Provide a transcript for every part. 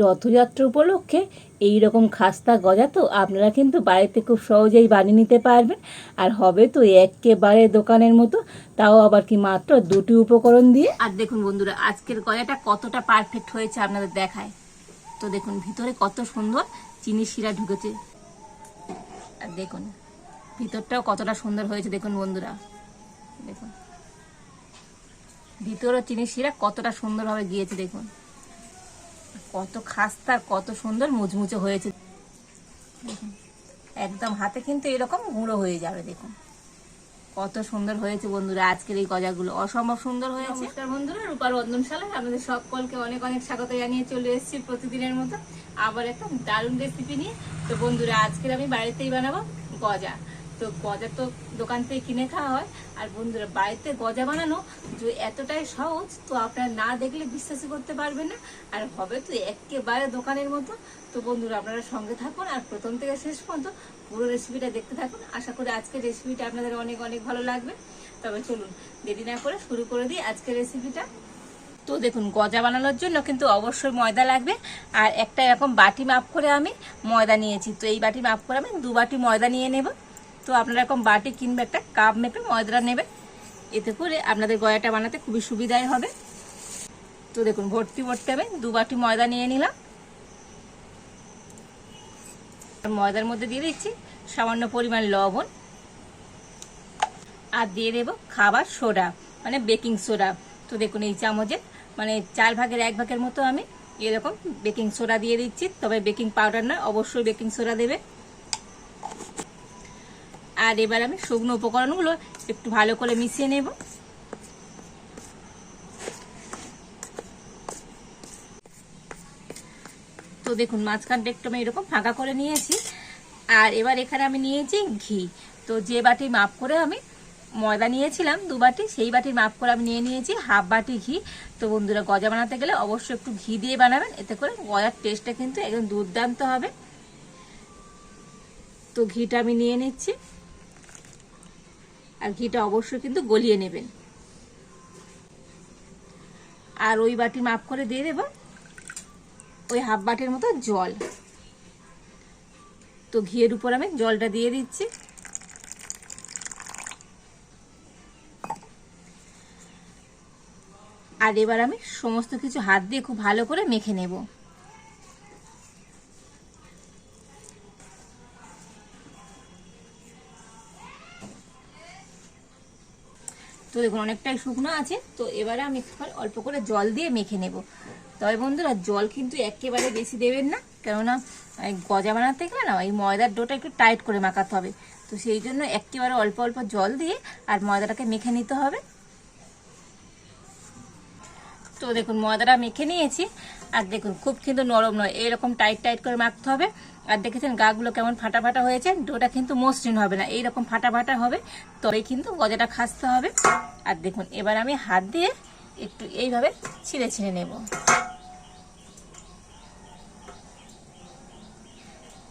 রথযাত্রা উপলক্ষে এই রকম খাস্তা গজা তো আপনারা কিন্তু বাড়িতে খুব সহজেই বানিয়ে নিতে পারবেন। আর হবে তো একেবারে দোকানের মতো, তাও আবার কি মাত্র দুটি উপকরণ দিয়ে? আর দেখুন বন্ধুরা, আজকের গজাটা কতটা পারফেক্ট হয়েছে আপনাদের দেখায়। তো দেখুন, ভিতরে কত সুন্দর চিনি শিরা ঢুকেছে। আর দেখুন, ভিতরটাও কতটা সুন্দর হয়েছে, দেখুন বন্ধুরা। দেখুন ভিতরে চিনি শিরা কতটা সুন্দরভাবে গিয়েছে, দেখুন। কত খাস্তা, কত সুন্দর মুচমুচে হয়েছে। একদম হাতে কিন্তু এরকম গুঁড়ো হয়ে যাবে, দেখুন। কত সুন্দর হয়েছে বন্ধুরা, আজকের এই গজাগুলো। অসম্ভব সুন্দর হয়েছে। বন্ধুরা রূপার রন্ধনশালায় আপনাদের সকলকে অনেক অনেক স্বাগত জানিয়ে চলে এসেছি প্রতিদিনের মতো। আবার একটা দারুণ রেসিপি নিয়ে। তো বন্ধুরা, আজকের আমি বাড়িতেই বানাবো গজা। তো গজা তো দোকান থেকে কিনে খাওয়া হয়। আর বন্ধুরা, বাড়িতে গজা বানানো যে এতটাই সহজ, তো আপনারা না দেখলে বিশ্বাসই করতে পারবেন না। আর হবে তো একেবারে দোকানের মতো। তো বন্ধুরা, আপনারা সঙ্গে থাকুন আর প্রথম থেকে শেষ পর্যন্ত পুরো রেসিপিটা দেখতে থাকুন। আশা করি আজকের রেসিপিটা আপনাদের অনেক অনেক ভালো লাগবে। তবে চলুন, দেরি না করে শুরু করে দিই আজকের রেসিপিটা তো দেখুন, গজা বানানোর জন্য কিন্তু অবশ্যই ময়দা লাগবে। আর একটা এরকম বাটি মাপ করে আমি ময়দা নিয়েছি। তো এই বাটি মাপ করে আমি দু বাটি ময়দা নিয়ে নেব। তো আপনারা এরকম বাটি কিনবে একটা কাপ মেপে ময়দাটা নেবে। এতে করে আপনাদের গয়াটা বানাতে খুবই সুবিধাই হবে। তো দেখুন, ভর্তি ভর্তি হবে। দু বাটি ময়দা নিয়ে নিলাম। ময়দার মধ্যে দিয়ে দিচ্ছি সামান্য পরিমাণ লবণ। আর দিয়ে দেবো খাবার সোডা মানে বেকিং সোডা। তো দেখুন, এই চামচের মানে চার ভাগের এক ভাগের মতো আমি এরকম বেকিং সোডা দিয়ে দিচ্ছি। তবে বেকিং পাউডার না অবশ্যই বেকিং সোডা দেবে। আর এবার আমি শুকনো উপকরণগুলো একটু ভালো করে মিশিয়ে নেব। তো দেখুন, মাঝখানটা একটু আমি এরকম ফাঁকা করে নিয়েছি। আর এবার এখানে আমি নিয়েছি ঘি। তো যে বাটি মাপ করে আমি ময়দা নিয়েছিলাম, দু বাটি, সেই বাটির মাপ করে আমি নিয়ে নিয়েছি হাফ বাটি ঘি। তো বন্ধুরা, গজা বানাতে গেলে অবশ্যই একটু ঘি দিয়ে বানাবেন, এতে করে গজার টেস্টটা কিন্তু একদম দুর্দান্ত হবে। তো ঘিটা আমি নিয়ে নিচ্ছি। আর ঘিটা অবশ্যই কিন্তু গলিয়ে নেবেন। আর ওই বাটি মাপ করে দিয়ে দেব। ওই হাফ বাটির মতো জল। তো ঘিয়ের উপর আমি জলটা দিয়ে দিচ্ছি। আর এবার আমি সমস্ত কিছু হাত দিয়ে খুব ভালো করে মেখে নেব। দেখুন, অনেকটাই শুকনো আছে। তো এবারে আমি একটু অল্প করে জল দিয়ে মেখে নেব। তবে বন্ধুরা, জল কিন্তু একেবারে বেশি দেবেন না। কেননা গজা বানাতে গেলে না, এই ময়দার ডোটা একটু টাইট করে মাখাতে হবে। তো সেই জন্য একেবারে অল্প অল্প জল দিয়ে আর ময়দাটাকে মেখে নিতে হবে। তো দেখুন, ময়দাটা মেখে নিয়েছি। আর দেখুন, খুব কিন্তু নরম নয়, এরকম টাইট টাইট করে মাখতে হবে। আর দেখেছেন, গাগুলো কেমন ফাটা ফাটা হয়েছে, ডোটা কিন্তু মসৃণ হবে না, এইরকম ফাটা ফাটা হবে। তবেই কিন্তু গজাটা খাসতে হবে। আর দেখুন, এবার আমি হাত দিয়ে একটু এইভাবে ছিঁড়ে ছিঁড়ে নেব।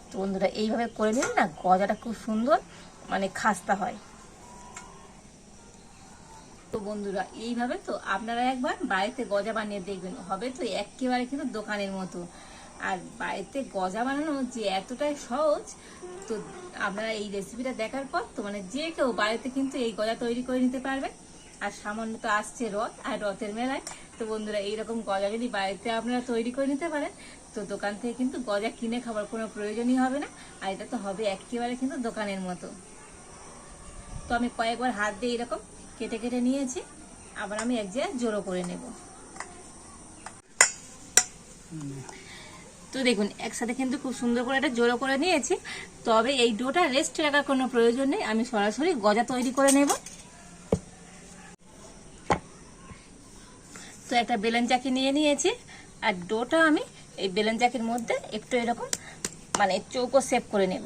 তো বন্ধুরা, এইভাবে করে নিলে না গজাটা খুব সুন্দর মানে খাস্তা হয়। তো বন্ধুরা, এইভাবে তো আপনারা একবার বাড়িতে গজা বানিয়ে দেখবেন, হবে তো একেবারে কিন্তু দোকানের মতো। আর বাড়িতে গজা বানানো যে এতটাই সহজ, তো আপনারা এই রেসিপিটা দেখার পর তো মানে যে কেউ বাড়িতে কিন্তু এই গজা তৈরি করে নিতে পারবেন। আর সামান্য তো আসছে রথ, আর রথের মেলায়। তো বন্ধুরা, এইরকম গজা যদি বাড়িতে আপনারা তৈরি করে নিতে পারেন, তো দোকান থেকে কিন্তু গজা কিনে খাবার কোনো প্রয়োজনই হবে না। আর এটা তো হবে একেবারে কিন্তু দোকানের মতো। তো আমি কয়েকবার হাত দিয়ে এরকম কেটে কেটে নিয়েছি, আবার আমি এক জায়গায় জোড়ো করে নেব। তো দেখুন, একসাথে কিন্তু খুব সুন্দর করে এটা জোড়ো করে নিয়েছি। তবে এই ডোটা রেস্ট রাখার কোনো প্রয়োজন নেই, আমি সরাসরি গজা তৈরি করে নেব। তো একটা বেলেন চাকি নিয়ে নিয়েছি। আর ডোটা আমি এই বেলেন চাকির মধ্যে একটু এরকম মানে চৌকো সেভ করে নেব।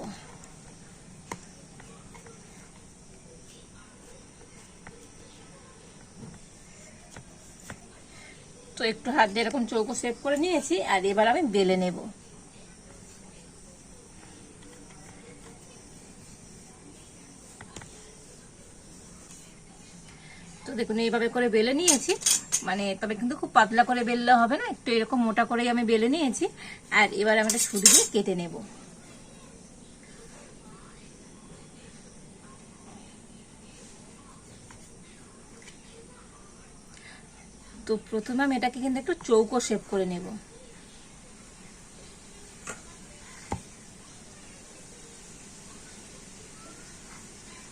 তো একটু হাত দিয়ে এরকম চৌকো সেভ করে নিয়েছি, আর এবার আমি বেলে নেব। তো দেখুন, এইভাবে করে বেলে নিয়েছি। মানে তবে কিন্তু খুব পাতলা করে বেললে হবে না, একটু এরকম মোটা করেই আমি বেলে নিয়েছি। আর এবার আমি একটা ছুরি দিয়ে কেটে নেব। তো প্রথমে আমি এটাকে কিন্তু একটু চৌকো শেপ করে নেব।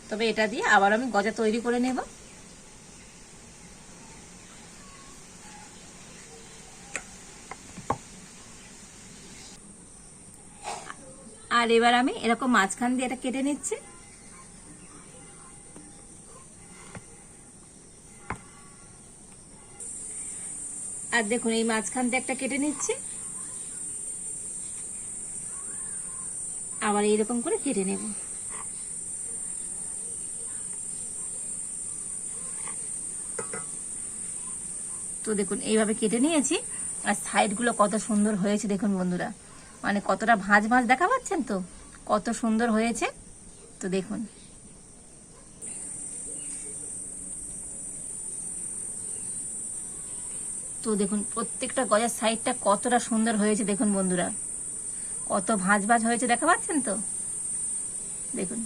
তবে এটা দিয়ে আবার আমি গজা তৈরি করে নেব। আর এবার আমি এরকম মাঝখান দিয়ে এটা কেটে নিচ্ছি। আর দেখুন, এই মাঝখান দিয়ে একটা কেটে নিচ্ছি। আবার এইরকম করে কেটে নেব। তো দেখুন, এইভাবে কেটে নিয়েছি। আর সাইডগুলো কত সুন্দর হয়েছে, দেখুন বন্ধুরা। মানে কতটা ভাঁজ ভাঁজ দেখা পাচ্ছেন তো? কত সুন্দর হয়েছে। তো দেখুন। তো দেখুন, প্রত্যেকটা গজার সাইডটা কতটা সুন্দর হয়েছে দেখুন বন্ধুরা। কত ভাঁজ ভাঁজ হয়েছে দেখা পাচ্ছেন তো? দেখুন।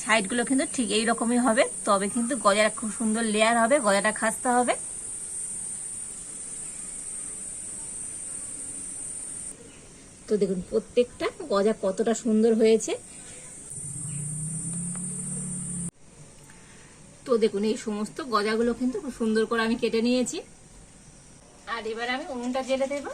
সাইডগুলো কিন্তু ঠিক এই রকমই হবে, তবে কিন্তু গজাটা খুব সুন্দর লেয়ার হবে, গজাটা খাস্তা হবে। তো দেখুন, প্রত্যেকটা গজা কতটা সুন্দর হয়েছে। তো দেখুন, এই সমস্ত গজাগুলো কিন্তু খুব সুন্দর করে আমি কেটে নিয়েছি। আর এবার আমি উনুনটা জেলে দেব।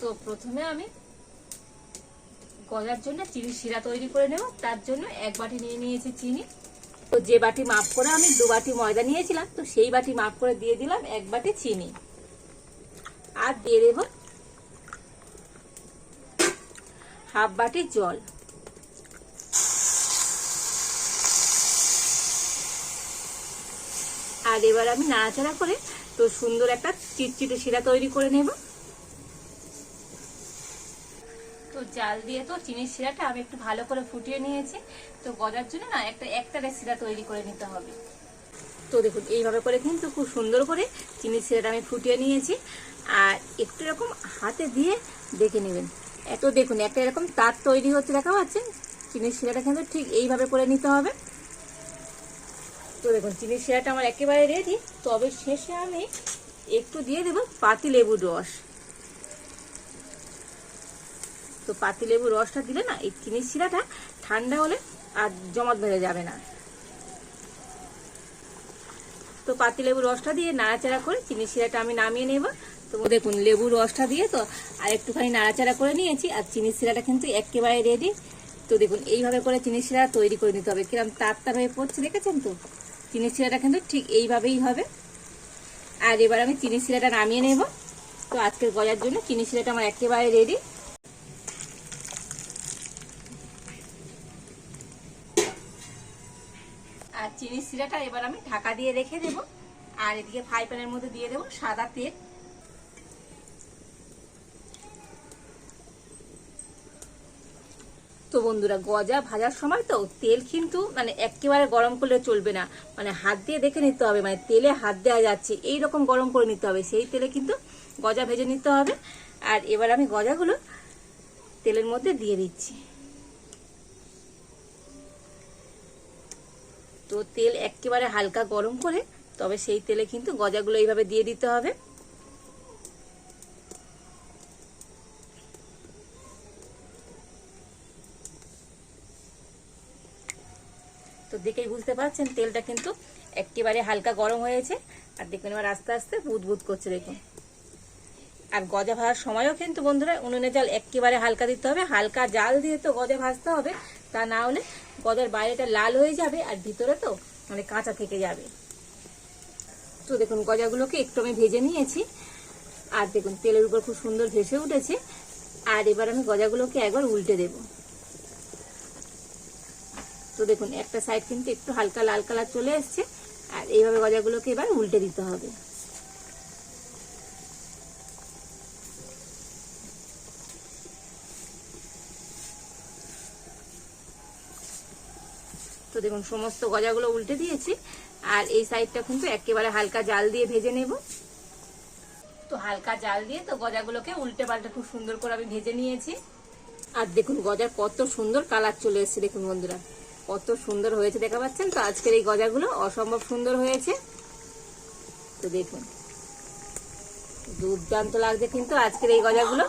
তো প্রথমে আমি গজার জন্য চিনি শিরা তৈরি করে নেব। তার জন্য এক বাটি নিয়ে নিয়েছি চিনি। তো যে বাটি মাপ করে আমি দু বাটি ময়দা নিয়েছিলাম, তো সেই বাটি মাপ করে দিয়ে দিলাম এক বাটি চিনি। আর দিয়ে দেব হাফ বাটি জল। আর এবার আমি নাড়াচাড়া করে তো সুন্দর একটা চিটচিটে শিরা তৈরি করে নেব। তো জাল দিয়ে তো চিনির শিরাটা আমি একটু ভালো করে ফুটিয়ে নিয়েছি। তো গজার জন্য না একটা একটারে শিরা তৈরি করে নিতে হবে। তো দেখুন, এইভাবে করে কিন্তু খুব সুন্দর করে চিনির শিরাটা আমি ফুটিয়ে নিয়েছি। আর একটু এরকম হাতে দিয়ে দেখে নেবেন। এত দেখুন, একটা এরকম তার তৈরি হচ্ছে, দেখা পাচ্ছেন চিনির শিরাটা কিন্তু ঠিক এইভাবে করে নিতে হবে। তো দেখুন, চিনির শিরাটা আমার একেবারে রেডি তবে শেষে আমি একটু দিয়ে দেবো পাতি লেবুর রস। তো পাতি লেবুর রসটা দিলে না, এই চিনির শিরাটা ঠান্ডা হলে আর জমাট বেড়ে যাবে না। তো পাতি লেবুর রসটা দিয়ে নাড়াচাড়া করে চিনির শিরাটা আমি নামিয়ে নেব। তো দেখুন, লেবুর রসটা দিয়ে তো আর একটুখানি নাড়াচাড়া করে নিয়েছি আর চিনির শিরাটা কিন্তু একেবারে রেডি তো দেখুন, এইভাবে করে চিনির শিরা তৈরি করে নিতে হবে। কিরম তার তার হয়ে পড়ছে, দেখেছেন তো? চিনির শিরাটা কিন্তু ঠিক এইভাবেই হবে। আর এবার আমি চিনির শিরাটা নামিয়ে নেব। তো আজকের গজার জন্য চিনির শিরাটা আমার একেবারে রেডি আর চিনির শিরাটা এবার আমি ঢাকা দিয়ে রেখে দেব। আর এদিকে ফ্রাই প্যানের মধ্যে দিয়ে দেবো সাদা তেল। তো বন্ধুরা, গজা ভাজার সময় তো তেল কিন্তু মানে একেবারে গরম করলে চলবে না। মানে হাত দিয়ে দেখে নিতে হবে মানে তেলে হাত দেওয়া যাচ্ছে এই রকম গরম করে নিতে হবে। সেই তেলে কিন্তু গজা ভেজে নিতে হবে। আর এবার আমি গজাগুলো তেলের মধ্যে দিয়ে দিচ্ছি। তো তেল একেবারে হালকা গরম করে, তবে সেই তেলে কিন্তু গজাগুলো এইভাবে দিয়ে দিতে হবে। তো দেখেই বুঝতে পারছেন, তেলটা কিন্তু একেবারে হালকা গরম হয়েছে। আর দেখুন এবার আস্তে আস্তে বুদবুদ করছে দেখুন। আর গজা ভাজার সময়ও কিন্তু বন্ধুরা, উনুনে জাল একেবারে হালকা দিতে হবে। হালকা জাল দিয়ে তো গজা ভাজতে হবে, তা না হলে গজার বাইরেটা লাল হয়ে যাবে আর ভিতরে তো মানে কাঁচা থেকে যাবে। তো দেখুন গজাগুলোকে একটু আমি ভেজে নিয়েছি। আর দেখুন তেলের উপর খুব সুন্দর ভেসে উঠেছে। আর এবার আমি গজাগুলোকে একবার উল্টে দেব। তো দেখুন একটা সাইড কিন্তু একটু হালকা লাল কালার চলে এসছে। আর এইভাবে গজাগুলোকে এবার উল্টে দিতে হবে। দেখুন, সমস্ত গজাগুলো উল্টে দিয়েছি। আর এই সাইডটা কিন্তু একেবারে হালকা জাল দিয়ে ভেজে নেব। তো হালকা জাল দিয়ে তো গজাগুলোকে উল্টে পাল্টে খুব সুন্দর করে আমি ভেজে নিয়েছি। আর দেখুন, গজার কত সুন্দর কালার চলে এসেছে, দেখুন বন্ধুরা। কত সুন্দর হয়েছে, দেখা পাচ্ছেন তো? আজকের এই গজাগুলো অসম্ভব সুন্দর হয়েছে। তো দেখুন, দুর্দান্ত লাগছে কিন্তু আজকের এই গজাগুলো।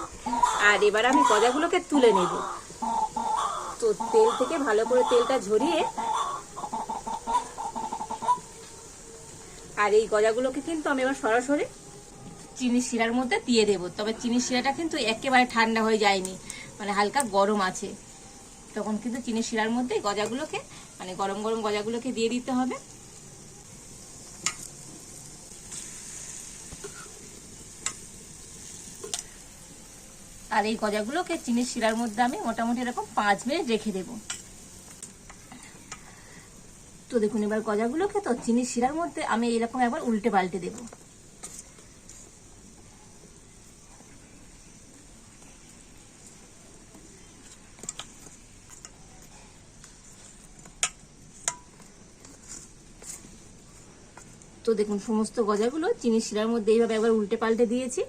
আর এবার আমি গজাগুলোকে তুলে নেব। তো তেল থেকে ভালো করে তেলটা ঝরিয়ে আর এই গজাগুলোকে কিন্তু আমি এবার সরাসরি চিনি শিরার মধ্যে দিয়ে দেব। তবে চিনি শিরাটা কিন্তু একেবারে ঠান্ডা হয়ে যায়নি। মানে হালকা গরম আছে। তখন কিন্তু চিনি শিরার মধ্যে গজাগুলোকে মানে গরম গরম গজাগুলোকে দিয়ে দিতে হবে। আর এই গজাগুলোকে চিনির শিরার মধ্যে আমি মোটামুটি এরকম পাঁচ মিনিট রেখে দেব। তো দেখুন, এবার গজাগুলোকে তো চিনির শিরার মধ্যে আমি এরকম একবার উল্টে পাল্টে দেবো। তো দেখুন, সমস্ত গজাগুলো চিনি শিরার মধ্যে এইভাবে একবার উল্টে পাল্টে দিয়েছি।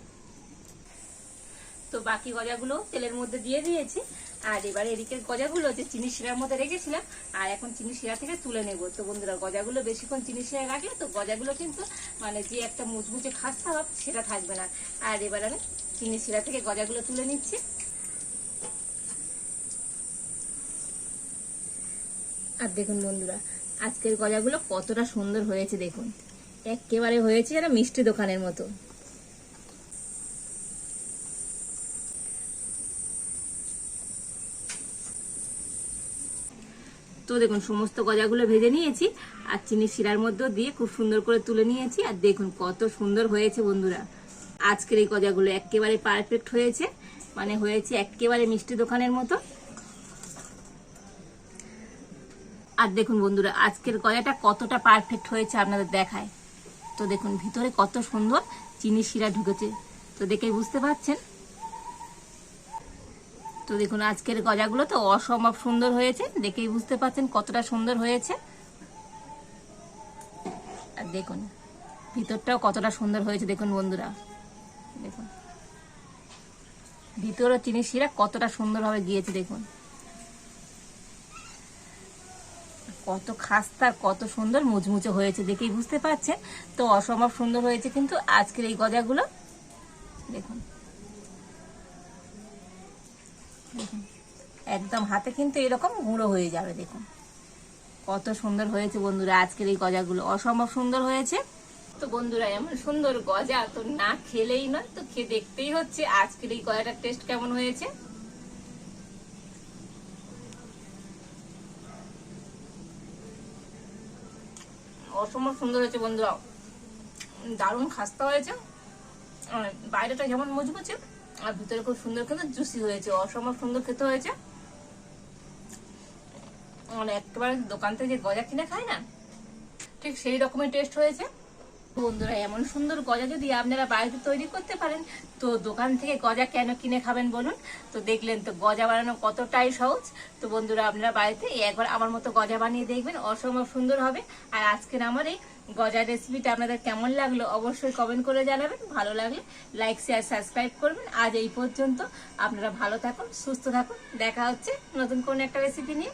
তো বাকি গজাগুলো তেলের মধ্যে দিয়ে দিয়েছি। আর এবারে এদিকের গজাগুলো যে চিনি শিরার মধ্যে রেখেছিলাম, আর এখন চিনি শিরা থেকে তুলে নেব। তো বন্ধুরা, গজাগুলো বেশিক্ষণ চিনি শিরা রাখলে তো গজাগুলো কিন্তু মানে যে একটা মুচমুচে খাস্তা ভাব সেটা থাকবে না। আর এবার আমি চিনি শিরা থেকে গজাগুলো তুলে নিচ্ছি। আর দেখুন বন্ধুরা, আজকের গজাগুলো কতটা সুন্দর হয়েছে দেখুন। একেবারে হয়েছে যেন মিষ্টি দোকানের মতো। তো দেখুন, সমস্ত গজাগুলো ভেজে নিয়েছি আর চিনি শিরার মধ্যেও দিয়ে খুব সুন্দর করে তুলে নিয়েছি। আর দেখুন, কত সুন্দর হয়েছে বন্ধুরা। আজকের এই গজাগুলো একেবারে পারফেক্ট হয়েছে। মানে হয়েছে একেবারে মিষ্টি দোকানের মতো। আর দেখুন বন্ধুরা, আজকের গজাটা কতটা পারফেক্ট হয়েছে আপনাদের দেখায়। তো দেখুন, ভিতরে কত সুন্দর চিনি শিরা ঢুকেছে। তো দেখেই বুঝতে পারছেন? তো দেখুন, আজকের গজাগুলো তো অসম্ভব সুন্দর হয়েছে। দেখেই বুঝতে পারছেন কতটা সুন্দর হয়েছে। আর দেখুন, ভিতরটাও কতটা সুন্দর হয়েছে। দেখুন বন্ধুরা, দেখুন। ভিতরও চিনি শিরা কতটা সুন্দরভাবে গিয়েছে, দেখুন। কত খাস্তা, কত সুন্দর মুচমুচে হয়েছে, দেখেই বুঝতে পারছেন। তো অসম্ভব সুন্দর হয়েছে কিন্তু আজকের এই গজাগুলো। দেখুন দেখুন। একদম হাতে কিন্তু এরকম গুঁড়ো হয়ে যাবে, দেখুন। কত সুন্দর হয়েছে বন্ধুরা আজকের এই গজাগুলো। অসম্ভব সুন্দর হয়েছে। তো বন্ধুরা, এমন সুন্দর গজা তো না খেলেই নয়, তো খেয়ে দেখতেই হচ্ছে আজকের এই গজাটার টেস্ট কেমন হয়েছে। অসম্ভব সুন্দর হয়েছে বন্ধুরা। দারুণ খাস্তা হয়েছে। বাইরেটা যেমন মুচমুচে আর ভিতরে খুব সুন্দর কিন্তু জুসি হয়েছে। অসম্ভব সুন্দর খেতে হয়েছে। মানে একেবারে দোকান থেকে যে গজা কিনে খায় না, ঠিক সেই রকমের টেস্ট হয়েছে। বন্ধুরা, এমন সুন্দর গজা যদি আপনারা বাড়িতে তৈরি করতে পারেন, তো দোকান থেকে গজা কেন কিনে খাবেন বলুন? তো দেখলেন তো গজা বানানো কতটাই সহজ। তো বন্ধুরা, আপনারা বাড়িতে একবার আমার মতো গজা বানিয়ে দেখবেন, অসম্ভব সুন্দর হবে। আর আজকের আমার এই গজার রেসিপিটা আপনাদের কেমন লাগল অবশ্যই কমেন্ট করে জানাবেন। ভালো লাগলে লাইক শেয়ার সাবস্ক্রাইব করবেন। আজ এই পর্যন্ত আপনারা ভালো থাকুন, সুস্থ থাকুন। দেখা হচ্ছে নতুন কোন একটা রেসিপি নিয়ে।